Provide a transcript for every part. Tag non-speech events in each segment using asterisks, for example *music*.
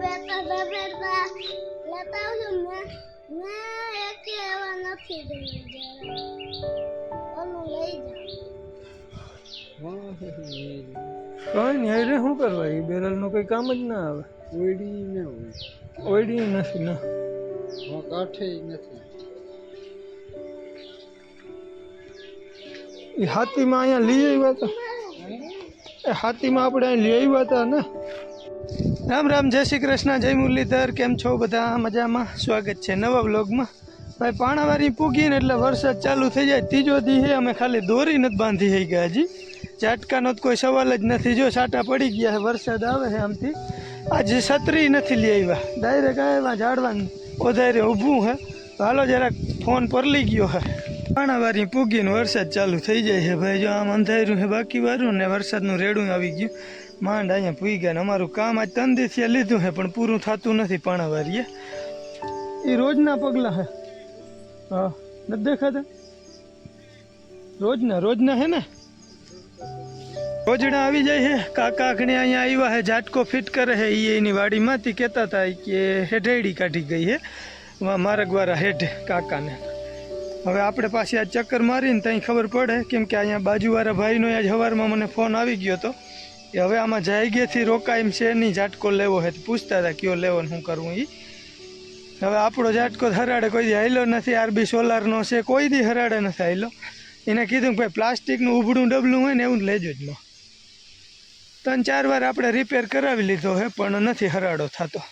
ત્યાંથી તમે આમ દબેતા દબેતા લેતા આવજો મેં મેં એકે એવા નથી જોયું જ્યારે ઓલું લઈ જાઓ કઈ નહીં અરે શું કરવા? એ બેરલનું કંઈ કામ જ ના આવે. ઓયડી ને હોય. ઓયડી નથી ના. હા કાઠે નથી. એ હાથીમાં અહીંયા લઈ આવ્યા હતા. એ હાથીમાં આપણે અહીં લઈ આવ્યા હતા ને? રામ રામ, જય શ્રી કૃષ્ણ, જય મુરલીધર, કેમ છો બધા? મજામાં? સ્વાગત છે નવા બ્લોગમાં ભાઈ, પાણાવારી પૂગીને એટલે વરસાદ ચાલુ થઈ જાય, ત્રીજો દી અમે ખાલી દોરી નથી બાંધી થઈ ગયા હજી. ઝાટકાનો તો કોઈ સવાલ જ નથી, જો છાંટા પડી ગયા છે વરસાદ આવે છે આમથી. આજે છત્રી નથી લઈ આવ્યા. ડાયરેક્ટ આવ્યા, ઝાડવાનું વધારે ઊભું હે. તો હાલો જરાક ફોન પરલી ગયો હે. પાણાવારી પૂગીને વરસાદ ચાલુ થઈ જાય છે ભાઈ, જો આમ અંધાર્યું છે બાકી વારું ને વરસાદનું રેડું આવી ગયું. માંડ અહીંયા પૂઈ ગયા ને અમારું કામ આજ ત્રણ દિવસથી લીધું છે પણ પૂરું થતું નથી પાણાવારીએ. એ રોજના પગલાં હે. હા, નથી દેખાતા? રોજના રોજના હે ને? રોજડા આવી જાય છે કાકા આખણે અહીંયા આવ્યા છે ઝાટકો ફિટ કરે છે એ એની વાડીમાંથી કહેતા હતા કે હેઠેડી કાઢી ગઈ છે માર્ગવાળા હેઠે કાકાને. હવે આપણે પાછી આ ચક્કર મારીને ત્યાં ખબર પડે, કેમ કે અહીંયા બાજુવાળા ભાઈનો આજ સવારમાં મને ફોન આવી ગયો હતો કે હવે આમાં જાયગેથી રોકાય એમ છે નહીં ઝાટકો લેવો હે પૂછતા હતા કયો લેવો ને શું કરવું એ હવે આપણો ઝાટકો હરાડે કોઈ હાલ્યો નથી, આરબી સોલારનો છે, કોઈ દી હરાડે નથી હાલ્યો એને કીધું કે ભાઈ પ્લાસ્ટિકનું ઉભડું ડબલું હોય ને એવું લેજો જ માં ત્રણ ચાર વાર આપણે રિપેર કરાવી લીધો હે, પણ નથી હરાડો થતો.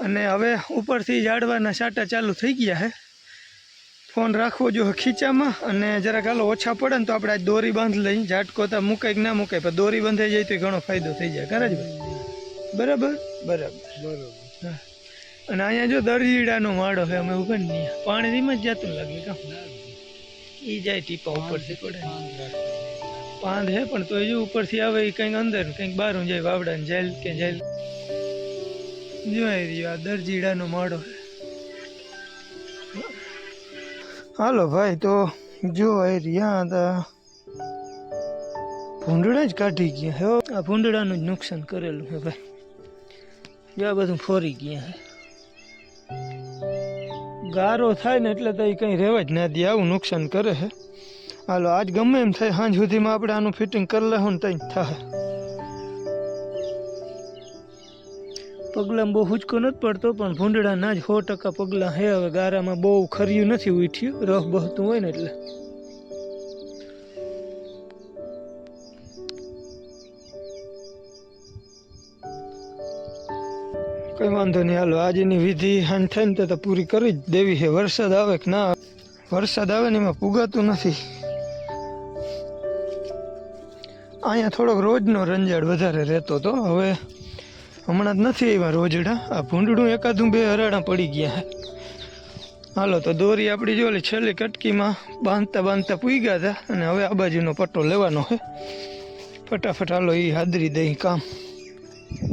અને હવે ઉપરથી ઝાડવાના સાટા ચાલુ થઈ ગયા છે ફોન રાખવો જો ખીચામાં અને જરાક હાલો ઓછા પડે ને તો આપણે આજ દોરી બાંધ લઈ ઝાટકો તો મુકાય કે ના મૂકાય પણ દોરી બંધાઈ જાય તો ઘણો ફાયદો થઈ જાય. ખરા જ ભાઈ? બરાબર? બરાબર. બરોબર હા. અને અહીંયા જો દરજીડાનો માળો છે અમે ઊભા ને પાણી પાણીમાં જ જતું લાગે કામ. એ જાય ટીપા ઉપરથી પડે. પાંદ હે પણ તો જો ઉપરથી આવે એ કંઈક અંદર કંઈક બહાર જાય વાવડા ને જેલ કે જેલ જોઈ રહ્યો આ દરજીડાનો માળો છે. હાલો ભાઈ, તો જો એ રહ્યા હતા. ભૂંડડા જ કાઢી ગયા હે આ ભૂંડડાનું જ નુકસાન કરેલું છે ભાઈ. જો આ બધું ફોરી ગયા હે. ગારો થાય ને એટલે તો એ કંઈ રહેવા જ ના દે, આવું નુકસાન કરે હે. હાલો, આજ ગમે એમ થાય સાંજ સુધીમાં આપણે આનું ફિટિંગ કરી લેવું ને ત્યાં થાય. પગલાં બહુ હુચકો નથી પડતો, પણ ભૂંડડાના જ સો ટકા પગલાં હે. હવે ગારામાં બહુ ખર્યું નથી ઉઠ્યું. રફ બહતું હોય ને એટલે. કઈ વાંધો નહીં, હાલો. આજની વિધિ હાન થાય ને તો પૂરી કરી જ દેવી છે. વરસાદ આવે કે ના વરસાદ આવે ને એમાં પુગાતું નથી. અહીંયા થોડોક રોજનો રંજાડ વધારે રહેતો હતો હવે હમણાં જ નથી એવા રોજડા. આ ભૂંડડું એકાદું બે હરાડા પડી ગયા હાલો તો દોરી આપણી જો છેલ્લી કટકીમાં બાંધતા બાંધતા પૂઈ ગયા હતા અને હવે આ બાજુનો પટ્ટો લેવાનો છે ફટાફટ હાલો એ હાદરી દઈ કામ.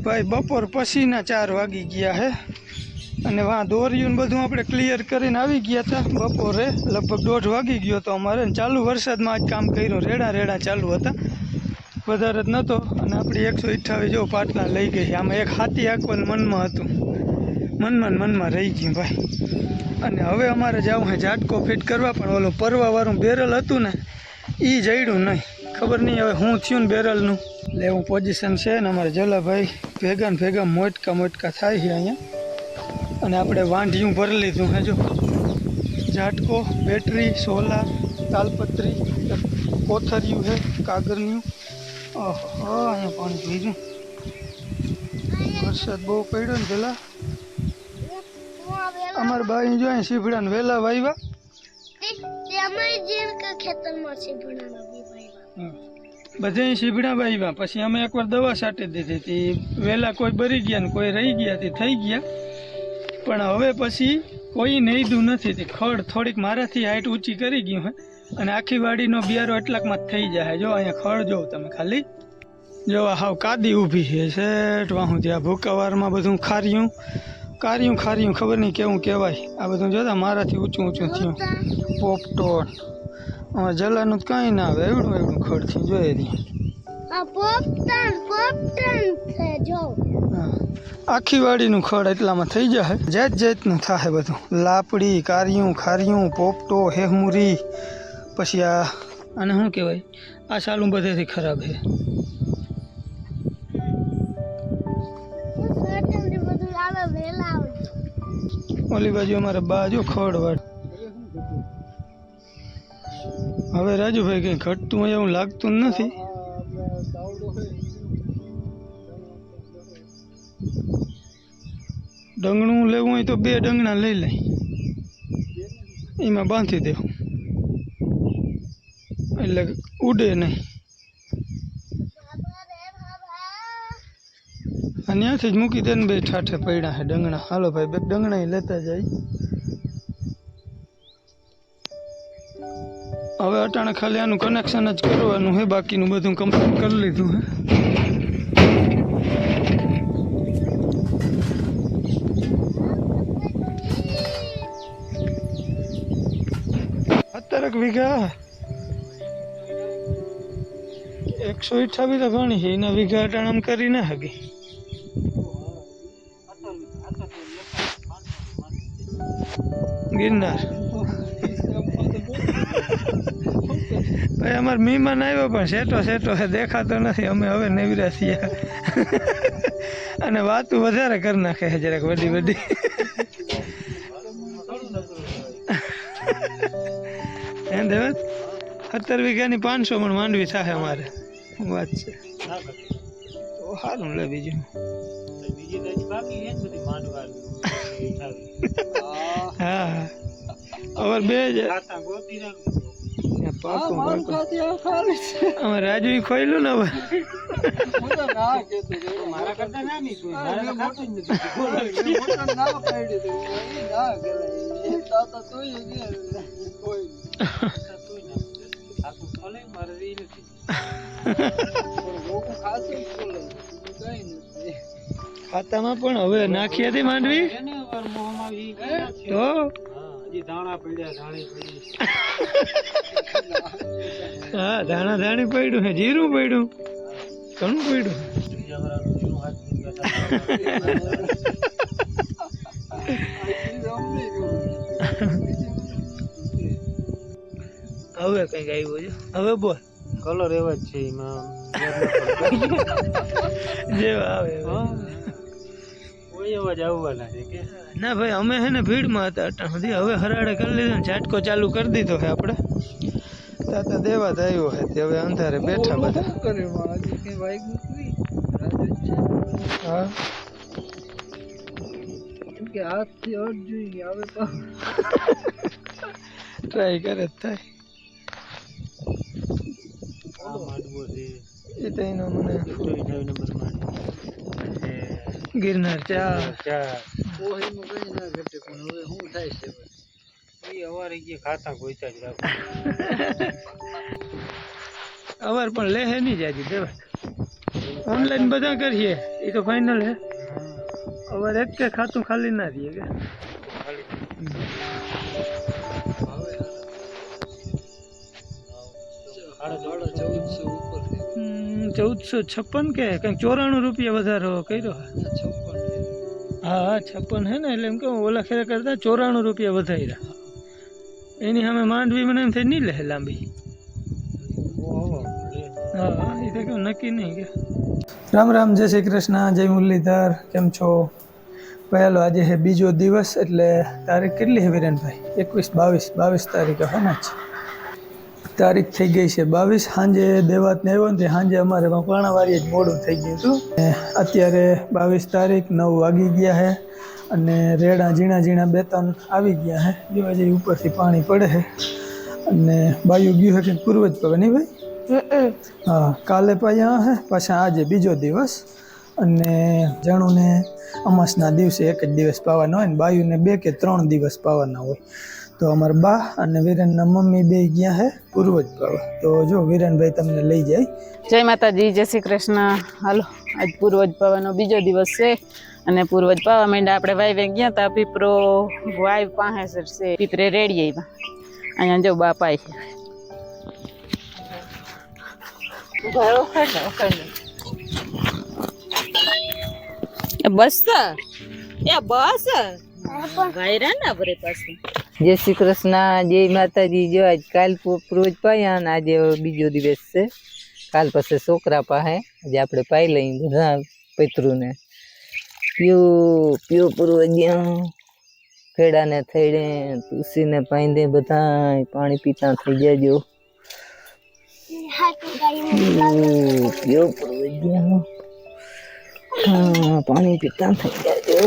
ભાઈ, બપોર પછીના ચાર વાગી ગયા હે. અને વાં દોર્યું બધું આપણે ક્લિયર કરીને આવી ગયા હતા બપોરે. લગભગ દોઢ વાગી ગયો હતો અમારે ચાલુ વરસાદમાં આજ કામ કર્યું. રેડા રેડા ચાલુ હતા. વધારે જ નહોતો અને આપણી એકસો અઠ્ઠાવીસ જો પાટલા લઈ ગઈ આમાં એક હાથી આંકવાનું મનમાં હતું. મનમાં મનમાં રહી ગયું ભાઈ. અને હવે અમારે જવું હે ઝાટકો ફિટ કરવા પણ ઓલું પરવાવાળું બેરલ હતું ને એ જડ્યું નહીં. ખબર નહીં હવે હું થયું ને બેરલનું. એટલે એવું પોઝિશન છે ને અમારે જલાભાઈ ભેગા ને ભેગા મોટકા મોટકા થાય છે અહીંયા. અને આપણે વાંઢિયું ભરી લીધું હે જો. ઝાટકો, બેટરી, સોલાર, તાલપત્રી કોથરિયું છે કાગળનું ઓહો અહીંયા પાણી ભીજું વરસાદ બહુ પડ્યો ને પેલા અમારા બાઈ જો અહીં સીભડાને વેલા વાવ્યા બધે સીભડા વાવ્યા પછી અમે એકવાર દવા છાંટી દીધી હતી. વેલા કોઈ બરી ગયા ને કોઈ રહી ગયા તે થઈ ગયા. પણ હવે પછી કોઈ નહીં નથી. તે ખડ થોડીક મારાથી હાઈટ ઊંચી કરી ગયું હે. અને આખી વાડીનો બિયારો એટલાકમાં થઈ જાય. જો અહીંયા ખડ જોઉં તમે ખાલી. જો હાવ કાદી ઊભી છે. શેઠ વાહું ત્યાં ભૂકાવારમાં બધું ખાર્યું. કાર્યું ખાર્યું. ખબર નહીં કેવું કહેવાય. આ બધું જોતા મારાથી ઊંચું ઊંચું થયું. પોપટોન આમાં જલાનું જ કાંઈ ના આવે. એવડું એવડું ખડ થયું જોઈએ હા. આખી વાડીનું ખડ એટલામાં થઈ જાય. જાત જાતનું થાય બધું. લાપડી કારિયું ખારિયું પોપટો હેહમુરી. પછી આ આને શું કહેવાય? આ સાલું બધેથી ખરાબ છે. ઓલી બાજુ અમારે બાજુ ખડવાડ. હવે રાજુભાઈ કંઈ ઘટતું હોય એવું લાગતું નથી? ડંગણું લેવું હોય તો બે ડંગણા લઈ લઈ એમાં બાંધી દેવું. એટલે ઉડે નહીં. અને ત્યાંથી જ મૂકી દે ને બે ઠાઠે પડ્યા છે ડંગણા. હાલો ભાઈ, બે ડંગણા લેતા જાય. હવે અટાણે ખાલી આનું કનેક્શન જ કરવાનું છે, બાકીનું બધું કમ્પ્લીટ કરી લીધું હે અત્યારેક વીઘા એકસો અઠાવી તો ઘણી છે. એના વીઘા અટાણામ કરી ના હકી ગિરનાર. ભાઈ, અમાર મહેમાન આવ્યો પણ સેટો સેટો છે, દેખાતો નથી. અમે હવે નેવરા છીએ. અને વાતું વધારે કરી નાખે છે જરાક વડી વડી હે દેવત સત્તર વીઘાની પાંચસો પણ માંડવી થાય અમારે. વાત છે. તો સારું લે બીજું. હા. હા હવે બે જ રાજુ ખોયલું ને હવે. મારા ખાતામાં પણ હવે નાખી હતી માંડવી. તો હા, ધાણી ધાણા પડ્યું હે, જીરું પડ્યું ઘણું પડ્યું. હવે કંઈક આવ્યું છે હવે બોલ કલર એવા જ છે એમાં *laughs* જેવા આવે એવા. હા. કોઈ એવા જ આવવાના છે કે ના ભાઈ અમે હે ને ભીડમાં હતા અટાણ સુધી હવે હરાડે કરી લીધો ને ઝાટકો ચાલુ કરી દીધો છે આપણે તાતા દેવા આવ્યો છે તે હવે અંધારે બેઠા બધા શું કરે માં? હજી કઈ વાગ્યું જ નહીં. રાતે જ છે. હા કેમ કે હાથથી અડ જોઈએ આવે તો *laughs* ટ્રાય કરે જ થાય આ માંડવો છે એ તો એનો મને એકસો અઠ્યાવીસ નંબર માંડવો ગિરનાર ચા ચાર ઓહીમાં કઈ ના ઘટે પણ હવે શું થાય છે હવે? એ અવારે ગયા ખાતા ગોઈતા જ રાખો અવાર પણ લે હે નહીં જાજી દેવા ઓનલાઈન બધા કરીએ એ તો ફાઇનલ હે અવાર એક કે ખાતું ખાલી ના રહીએ કે ચૌદસો છપ્પન કે, કંઈક ચોરાણું રૂપિયા વધારો કર્યો. હે. છે. હા, છપ્પન હે ને, એટલે એમ કહું, ઓલા ખેરા કરતા ચોરાણું રૂપિયા વધાર્યા. એની સામે માંડવી મને એમ થઈ નહીં લે લાંબી. હા એ તો કેવું નક્કી નહીં કે. રામ રામ, જય શ્રી કૃષ્ણ, જય મુરલીધર, કેમ છો? પહેલો આજે હે બીજો દિવસ, એટલે તારીખ કેટલી હે વિરેનભાઈ? એકવીસ બાવીસ બાવીસ તારીખ, હે ને? જ તારીખ થઈ ગઈ છે બાવીસ. સાંજે દેવાતને આવ્યો ને સાંજે અમારે પાણાવારી જ મોડું થઈ ગયું હતું. ને અત્યારે બાવીસ તારીખ નવ વાગી ગયા છે અને રેડા ઝીણા ઝીણા બે ત્રણ આવી ગયા છે જો હજી ઉપરથી પાણી પડે છે અને બાયું ગયું છે કે પૂર્વ જ પગે નહીં ભાઈ? હા કાલે પાયા હે પાછા આજે બીજો દિવસ. અને જણુને અમાસના દિવસે એક જ દિવસ પાવાના હોય ને બાયુને બે કે ત્રણ દિવસ પાવાના હોય. તો અમારા બા અને વિરેનના મમ્મી બે ગયા હે પૂર્વજ પાવા તો જો વિરેનભાઈ તમને લઈ જાય. જય માતાજી જય શ્રી કૃષ્ણ. હાલો આજ પૂર્વજ પાવાનો બીજો દિવસ છે અને પૂર્વજ પાવા માંડ્યા આપણે વાઈ ગયા તા પીપરો વાઈ પાસે છે પીપરે રેડી આવ્યા અહીંયા જો બાપાય છે. બસ એ બસ? ગાયરા ના ભરે પાછું. જય શ્રી કૃષ્ણ, જય માતાજી. જો આજ કાલ રોજ પાયા અને આજે બીજો દિવસ છે. કાલ પાસે છોકરા પાસે આજે આપણે પાઈ લઈ બધા પૈતૃને. પીઓ પીઓ પૂર્વજ્યા ખેડાને થઈને તુલસીને પાંદે બધા પાણી પીતા થઈ જાજો. પીઓ પૂર્વજ્યા હા, પાણી પીતા થઈ જાજો.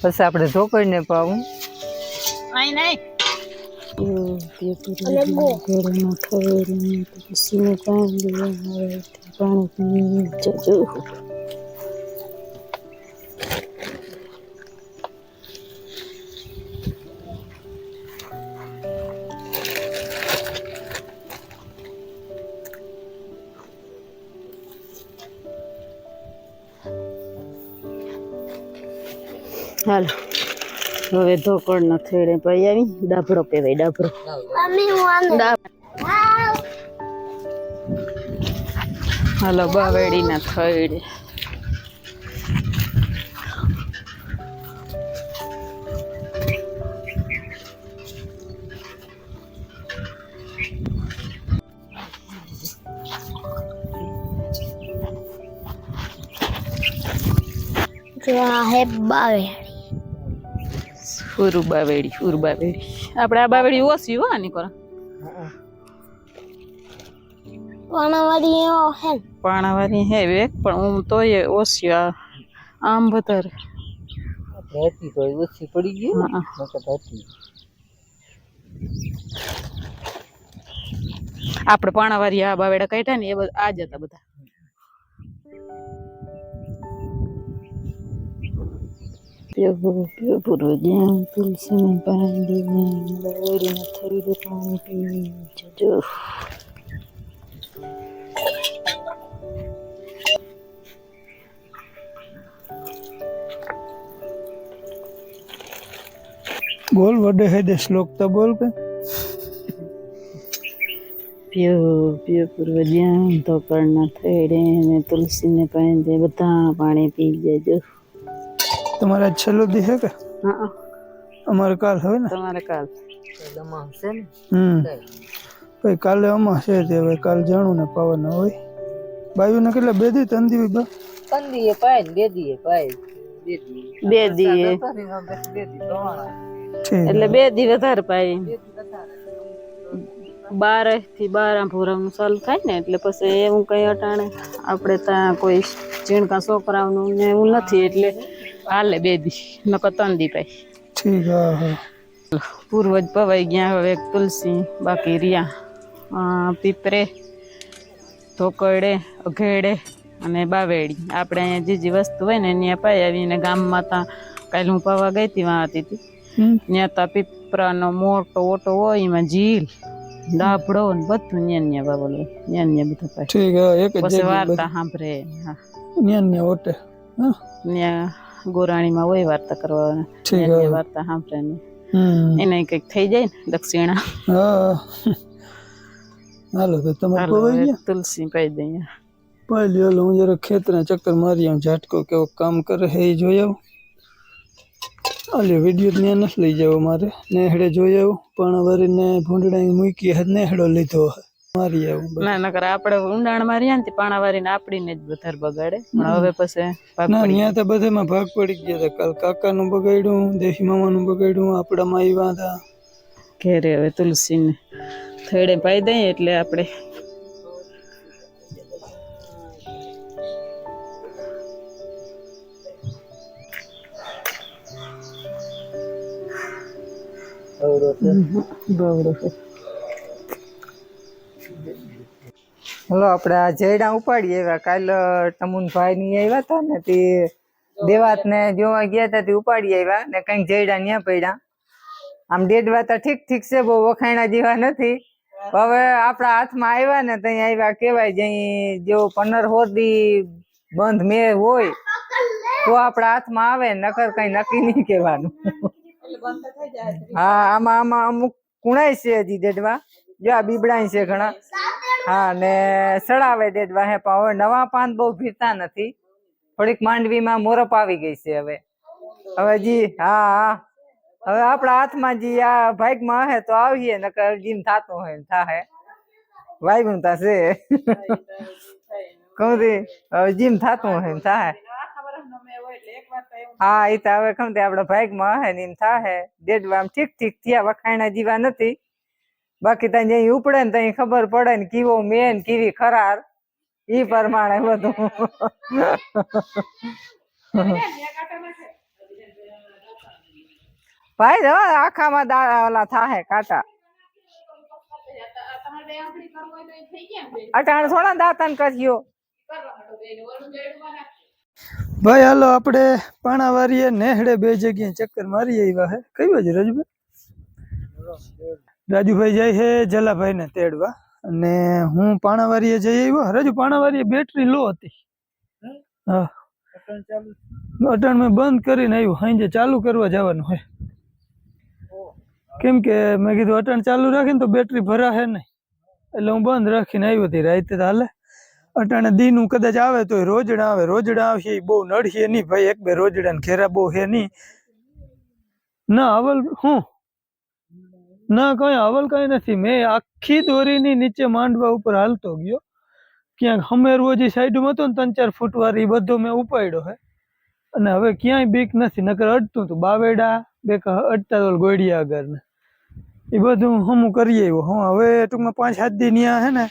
પછી આપણે ઢોકળને પાવું. આઈ હવે ધોકડ ન થેડે ભાઈ આવી ડાભરો કહેવાય હાવ હાલો બાવેડી ના થઈડે. જો આ હે બાવે. ઉરુ બાવેડી ફૂર બાવેડી. આપણે આ બાવેડી ઓછી હો આની કોરા વાણાવાળી એવો હે ને. પાણાવાળી હે વેક પણ હું તો એ ઓછી આ આમ વધારે. હતી તો ઓછી પડી ગઈ હતી આપણે પાણાવાળી આ બાવેડા કાઢ્યા ને એ બધા આ જ હતા બધા. પૂર્વજ્ઞાન તુલસીને પાંદીને બાવેડીને થોડી પાણી પી જજો બોલ, વડે હે દે શ્લોક તો બોલ કે. પ્યો પ્યો પૂર્વજ્ઞાન તો કર્ણ થઈ રે ને તુલસીને પાંજે, બધા પાણી પી જજો તમારા આજ છેલ્લો દી હે કે? હા અમારે કાલ હવે ને? તમારે કાલ. ને હમ. ભાઈ કાલે અમા છે તે હવે કાલ જાણું ને પવન હોય. બાયુને કેટલા બે દી ત્રણ દી બા પાય ને બે દીએ પાય બે દી બે દીએ બે દી એટલે બે દી વધારે પાય બારથી બાર ભૂરાનું ચાલુ થાય ને એટલે પછી એવું કઈ અટાણે. આપણે ત્યાં કોઈ ચીણકા છોકરાઓનું ને એવું નથી એટલે હાલે બે દી નકો ત્રણ દી પાય ઠીક પૂર્વજ પવાઈ ગયા હવે તુલસી બાકી રિયા પીપરે ધોકડે અઘેડે અને બાવેડી. આપણે અહીંયા જે જે વસ્તુ હોય ને ત્યાં પાઈ આવીને ગામમાં ત્યાં કાલે હું પાવા ગઈ હતી વાં હતી ત્યાં તા પીપરાનો મોટો ઓટો હોય એમાં ઝીલ દાભડો ને બધું ન્યા ન્યા બાબલો ન્યા ન્યા બધું પાય ઠીક એક વાર્તા સાંભળે હા. ન્યા ન્યા ઓટે હા. ત્યાં ગોરાણીમાં હોય વાર્તા કરવા વાર્તા સાંભળે હમ. એને કંઈક થઈ જાય ને દક્ષિણા. હાલો તો તમે પવાઈ ગયા? તુલસી પાઈ દઈએ. પાઈ લ્યો હું જરા ખેતરના ચક્કર મારી આમ ઝાટકો કેવો કામ કરે હે એ જોઈ આવું. હાલે વીડિયો ત્યાં નથી લઈ જવો મારે નેહડે જોઈ આવું પણ વરીને ભૂંડડા મૂકી નેહડો લીધો હે. મારી આવું ના નકર આપણે ઊંડાણમાં રહ્યા ને તે પાણાવારીને આપડીને જ વધારે બગાડે. પણ હવે પછી ભાગ ના પડી ત્યાં તો બધામાં ભાગ પડી ગયા હતા. કાલ કાકાનું બગાડ્યું દેશી મામાનું બગાડ્યું આપણામાં આવ્યા હતા. ઘેરે હવે તુલસીને થેડે પાઈ દઈએ એટલે આપણે. બવડો છે. હલો આપણે આ જયડા ઉપાડી આવ્યા કાલ ટમુનભાઈ ની આવ્યા હતા ને તે દેવાત ને જોવા ગયા હતા તે ઉપાડી આવ્યા ને કંઈક જયડા ન્યા પડ્યા. આમ ડેડવા તો ઠીક ઠીક છે, બહુ વખાણા જેવા નથી. હવે આપણા હાથમાં આવ્યા ને ત્યાં આવ્યા કેવાય જઈ જો પંદર હોદી બંધ મે હોય, તો આપણા હાથમાં આવે, નકર કઈ નક્કી નહીં કહેવાનું. હા, આમાં આમાં અમુક કુણાય છે હજી ડેડવા. જો આ બીબડાય છે ઘણા. હા, ને સડાવે ડેડવા હે પણ હવે નવા પાન બહુ ભીરતા નથી. થોડીક માંડવીમાં મોરપ આવી ગઈ છે હવે. હવે જી, હા હા. હવે આપણા હાથમાં જી આ ભાગમાં હે, તો આવીએ, નકર જીમ થાતું હોય થાહે. વાગ્યું થશે કહું તી હવે જીમ થાતું હોય થાહે. હા એ તો હવે ખમ તે આપડા ભાગમાં હે ને એમ થાહે. દેડવા ઠીક ઠીક થયા વખાણા જીવા નથી. બાકી ત્યાં જઈ ઉપડે ને ત્યાં ખબર પડે ને કીવો મેન, કીવી ખરાર. ઈ પ્રમાણે બધું. ભાઈ હવે આખામાં દાળા ઓલા થાહે કાંટા અટાણ થોડા દાંતન કર્યો ભાઈ, હાલો, આપણે પાણાવારીએ નેહડે બે જગ્યાએ ચક્કર મારીએ એવા હે. કઈ બાજુ, રાજુભાઈ? રાજુભાઈ જાય છે જલાભાઈ ને તેડવા. અને હું પાણાવારીએ જઈ આવ્યો. રાજુ પાણાવારીએ બેટરી લો હતી. હા. અટાણ મેં બંધ કરીને આવ્યું. સાંજે ચાલુ કરવા જવાનું હોય. કેમ કે મેં કીધું અટણ ચાલુ રાખીને તો બેટરી ભરાશે નહીં. એટલે હું બંધ રાખીને આવ્યો હતી રાતે હાલે. અટાણે દીનું કદાચ આવે તો રોજડા આવે. રોજડા આવશે એ બહુ નડશે નહીં ભાઈ. એક બે રોજડા ને ઘેરા બહુ હે નહીં. ના અવલ હું? ના, કઈ અવલ કઈ નથી. મેં આખી દોરીની નીચે માંડવા ઉપર હાલતો ગયો. ક્યાંક હમેરવો જે સાઈડમાં હતો ને ત્રણ ચાર ફૂટ વાળી બધો મેં ઉપાડ્યો હે. અને હવે ક્યાંય બીક નથી. નકર અડતું હતું બાવેડા, બે અડતા તો ગોળિયા આગળ ને એ બધું હમું કરી આવ્યો. હું હવે ટૂંકમાં પાંચ, સાત દી ન્યા હે ને,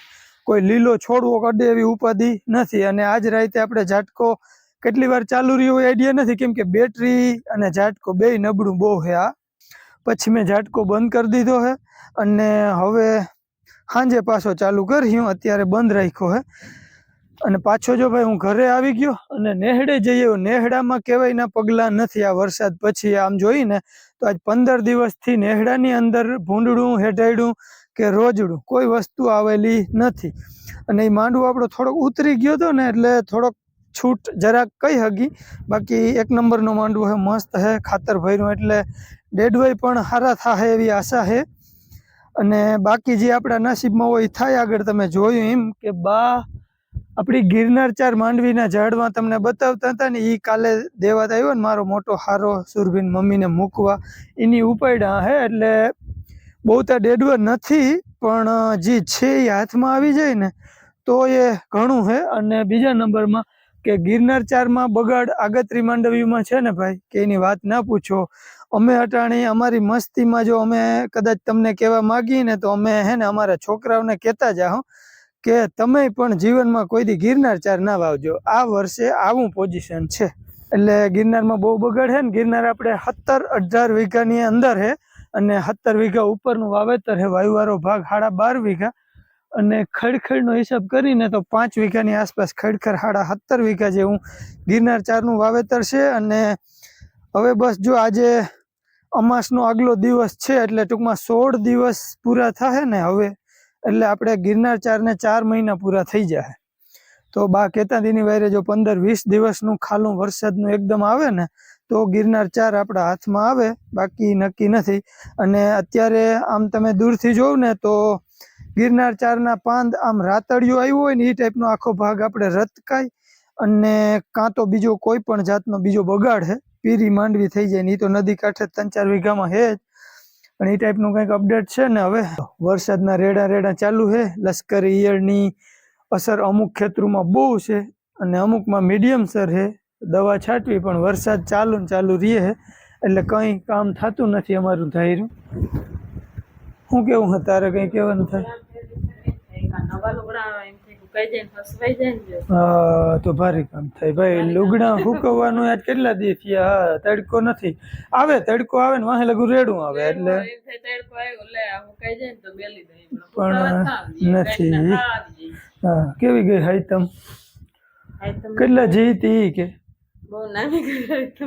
કોઈ લીલો છોડવો કડે એવી ઉપાધિ નથી. અને આજ રાતે આપણે ઝાટકો, કેટલી વાર ચાલુ રહ્યો હોય આઈડિયા નથી. કેમ કે બેટરી અને ઝાટકો બે નબળું બહુ છે આ. પછી મેં ઝાટકો બંધ કરી દીધો છે અને હવે સાંજે પાછો ચાલુ કર્યો અત્યારે બંધ રાખ્યો છે અને પાછો જો ભાઈ હું ઘરે આવી ગયો અને નેહડે જઈએ નેહડામાં કહેવાયના પગલાં નથી આ વરસાદ પછી આમ જોઈને તો આજ પંદર દિવસથી નેહડાની અંદર ભૂંડડું હેઠાયડું કે રોજડું કોઈ વસ્તુ આવેલી નથી. અને એ માંડવો આપણો થોડોક ઉતરી ગયો હતો ને એટલે થોડોક છૂટ જરાક કઈ હગી. બાકી એક નંબરનો માંડવો હે, મસ્ત હે, ખાતર ભર્યું એટલે ડેડવાઈ પણ સારા થાય એવી આશા છે. અને બાકી જે આપણા નસીબમાં હોય થાય આગળ તમે જોયું એમ કે બા, આપણી ગિરનાર ચાર માંડવીના ઝાડમાં તમને બતાવતા હતા ને એ કાલે દેવાત આવ્યો ને મારો મોટો હારો સુરભીન મમ્મીને મૂકવા. એની ઉપાયડા હે એટલે બહુ તો ડેડવા નથી, પણ જે છે એ હાથમાં આવી જાય ને તો એ ઘણું છે અને બીજા નંબરમાં કે ગિરનાર ચારમાં બગાડ આગત્રી માંડવીમાં છે ને ભાઈ, કે એની વાત ના પૂછો. અમે અટાણી, અમારી મસ્તીમાં જો અમે કદાચ તમને કહેવા માગીએ ને તો અમે હે ને અમારા છોકરાઓને કહેતા જાઓ કે તમે પણ જીવનમાં કોઈ દી ગિરનાર ચાર ના વાવજો. આ વર્ષે આવું પોઝિશન છે. એટલે ગિરનારમાં બહુ બગડ છે ને, ગિરનાર આપણે સત્તર અઢાર વીઘાની અંદર છે અને સત્તર વીઘા ઉપરનું વાવેતર છે વાયુવારો ભાગ સાડા બાર વીઘા. અને ખડખડનો હિસાબ કરીને તો પાંચ વીઘાની આસપાસ ખડખડ સાડા સત્તર વીઘા જેવું ગિરનાર ચારનું વાવેતર છે. અને હવે બસ જો આજે અમાસનો આગલો દિવસ છે, એટલે ટૂંકમાં સોળ દિવસ પૂરા થશે ને હવે, એટલે આપણે ગિરનાર ચારને ચાર મહિના પૂરા થઈ જાય તો બા કહેતા દીની વાયરે જો પંદર વીસ દિવસનું ખાલું વરસાદનું એકદમ આવે ને, તો ગિરનાર ચાર આપણા હાથમાં આવે, બાકી નક્કી નથી. અને અત્યારે આમ તમે દૂરથી જોવ ને, તો ગિરનાર ચારના પાંદ આમ રાતડિયું આવ્યું હોય ને એ ટાઈપનો આખો ભાગ આપણે રતકાય અને કાં તો બીજો કોઈ પણ જાતનો બીજો બગાડ છે પીરી માંડવી થઈ જાય ને એ તો નદી કાંઠે ત્રણ ચાર વીઘામાં હે જ. અને એ ટાઈપનું કંઈક અપડેટ છે ને હવે. વરસાદના રેડા રેડા ચાલુ છે લશ્કરી ઈયળની અસર અમુક ખેતરોમાં બહુ છે અને અમુકમાં મીડિયમ સર છે દવા છાંટવી પણ વરસાદ ચાલુ ને ચાલુ રહે એટલે કંઈ કામ થતું નથી અમારું ધાર્યું શું કેવું તારે કંઈ કહેવાનું થાય? તો ભારે કામ થાય. ભાઈ લુગડા સુકવવાનું આજ કેટલા દી થયા? હા તડકો નથી. આવે તડકો આવે ને વાહે લગુ રેડું આવે એટલે પણ નથી. હા કેવી ગઈ હાઈતમ? કેટલા જીતી કે?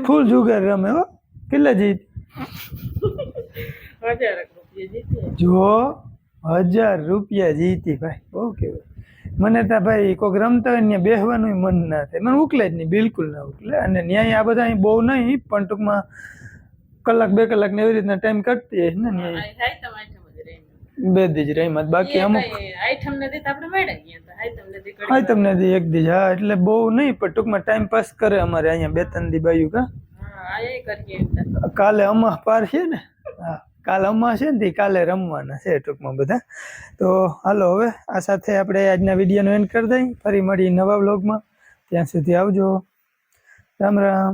ફૂલ જુગાર રમે હો. કેટલા જીત? હજાર રૂપિયા જીત્યા જો હજાર રૂપિયા જીતી ભાઈ. બહુ કહેવાય. મને તો ભાઈ કોઈક રમતા હોય ને બેસવાનું મન ના થાય. મને ઉકલે જ નહીં બિલકુલ ના ઉકલે. અને ન્યાય આ બધા અહીં બહુ નહીં પણ ટૂંકમાં કલાક બે કલાક ને એવી રીતના ટાઈમ કાઢતી હોય ને ન્યાય. બે દીજ રહીમાં બાકી અમુક આઈટમ નથી તો આપણે મેળા ગયા હતા આઈટમ નથી હા તમને દી એક દીજ. હા એટલે બહુ નહીં પણ ટૂંકમાં ટાઈમ પાસ કરે અમારે અહીંયા બે ત્રણ દી બાયું કા? કાલે અમા પાર છે ને? હા. કાલે અમાહ છે ને કાલે રમવાના છે ટૂંકમાં બધા. તો હાલો હવે આ સાથે આપણે આજના વિડીયોનો એન્ડ કરી દઈએ ફરી મળી નવા બ્લોગમાં ત્યાં સુધી આવજો. રામ રામ.